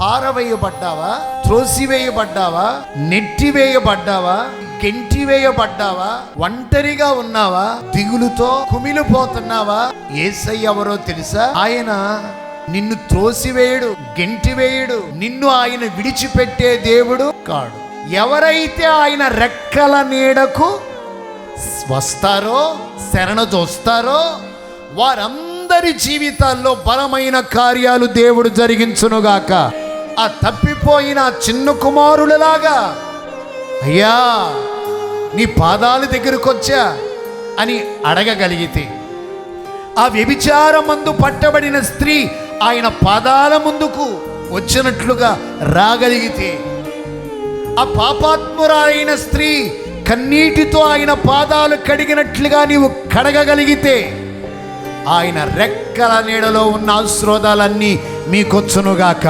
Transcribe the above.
పారవేయబడ్డావా? త్రోసివేయబడ్డావా? నెట్టివేయబడ్డావా? గెంటివేయబడ్డావా? ఒంటరిగా ఉన్నావా? దిగులుతో కుమిలిపోతున్నావా? ఏసయ్య ఎవరో తెలుసా? ఆయన నిన్ను త్రోసివేయడు గెంటివేయడు నిన్ను ఆయన విడిచిపెట్టే దేవుడు కాడు. ఎవరైతే ఆయన రెక్కల నీడకు వస్తారో శరణ చూస్తారో వారందరి జీవితాల్లో బలమైన కార్యాలు దేవుడు జరిగించునుగాక. ఆ తప్పిపోయిన చిన్న కుమారులలాగా అయ్యా నీ పాదాల దగ్గరకు వచ్చా అని అడగగలిగితే ఆ వ్యభిచారమందు పట్టబడిన స్త్రీ ఆయన పాదాల ముందుకు వచ్చినట్లుగా రాగలిగితే ఆ పాపాత్మురాలైన స్త్రీ కన్నీటితో ఆయన పాదాలు కడిగినట్లుగా నీవు కడగగలిగితే ఆయన రెక్కల నీడలో ఉన్న ఆశ్రోదాలన్నీ మీకొచ్చునుగాక.